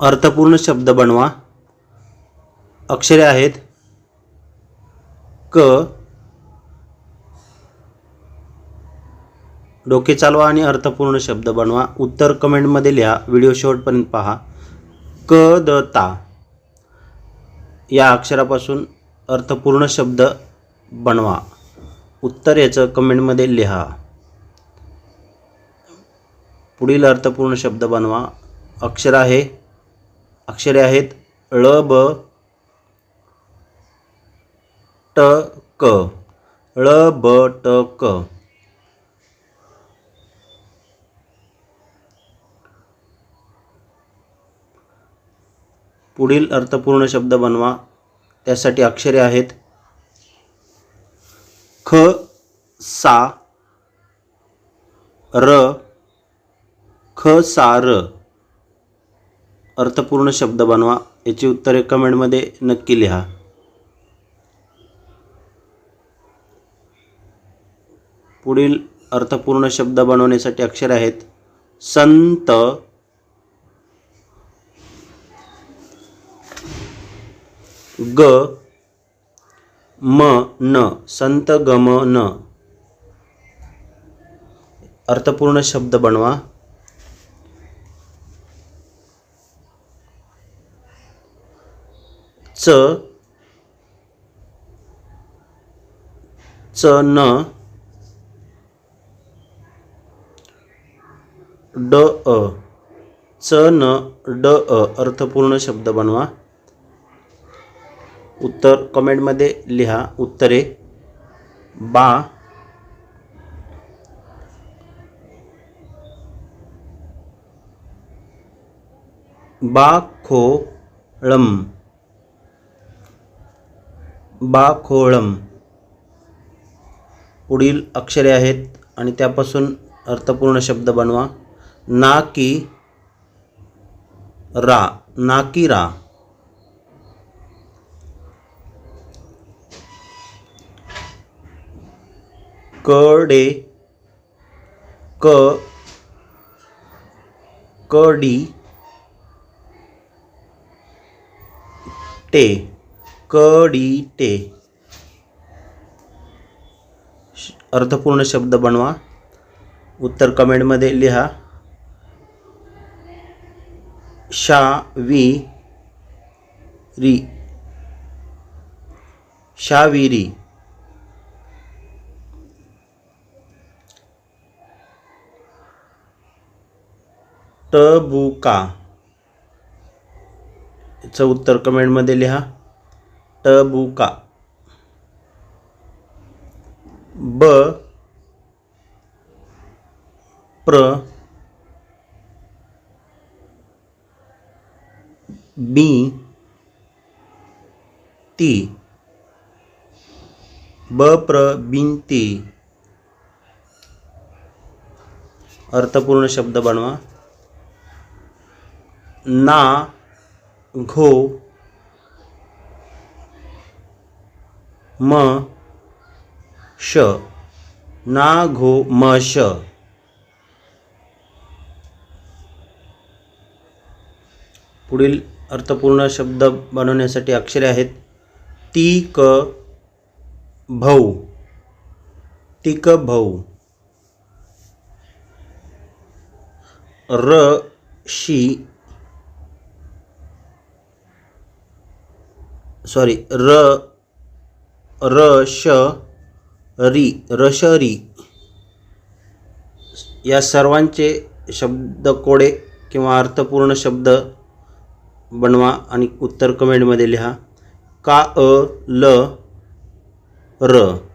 अर्थपूर्ण शब्द बनवा. अक्षरे आहेत क डोके चालवा आणि अर्थपूर्ण शब्द बनवा. उत्तर कमेंटमध्ये लिहा. व्हिडिओ शेवटपर्यंत पहा. क द ता. या अक्षरापासून अर्थपूर्ण शब्द बनवा. उत्तर याचं कमेंटमध्ये लिहा. पुढील अर्थपूर्ण शब्द बनवा. अक्षर आहे अक्षरे आहेत ळ ब ट क. ळ ब ट क. पुढील अर्थपूर्ण शब्द बनवा. त्यासाठी अक्षरे आहेत ख सा र ख सा र. अर्थपूर्ण शब्द बनवा याची उत्तरे कमेंटमध्ये नक्की लिहा. पुढील अर्थपूर्ण शब्द बनवण्यासाठी अक्षर आहेत संत. ग म न संत गम न. अर्थपूर्ण शब्द बनवा. च च न ड अ. च न ड अ. अर्थपूर्ण शब्द बनवा. उत्तर कमेंटमध्ये लिहा. उत्तरे. बा. बाखोळम बाखोळम. पुढील अक्षरे आहेत आणि त्यापासून अर्थपूर्ण शब्द बनवा. ना की रा. ना की रा. कडे. क. कडी टे कडी टे श- अर्थपूर्ण शब्द बनवा. उत्तर कमेंटमध्ये लिहा. शा वी री शाविरी. टबुका. याचं उत्तर कमेंटमध्ये लिहा. टबुका ब. प्र. बी. ती. ब. प्र. बिनती अर्थपूर्ण शब्द बनवा. ना. घो. म श ना घो म श. पुढील अर्थपूर्ण शब्द बनवण्यासाठी अक्षरे आहेत. ती क भाऊ तिक भाऊ र शी. सॉरी र र श री रशरी. या सर्वांचे शब्दकोडे किंवा अर्थपूर्ण शब्द बनवा आणि उत्तर कमेंटमध्ये लिहा. का अ ल र.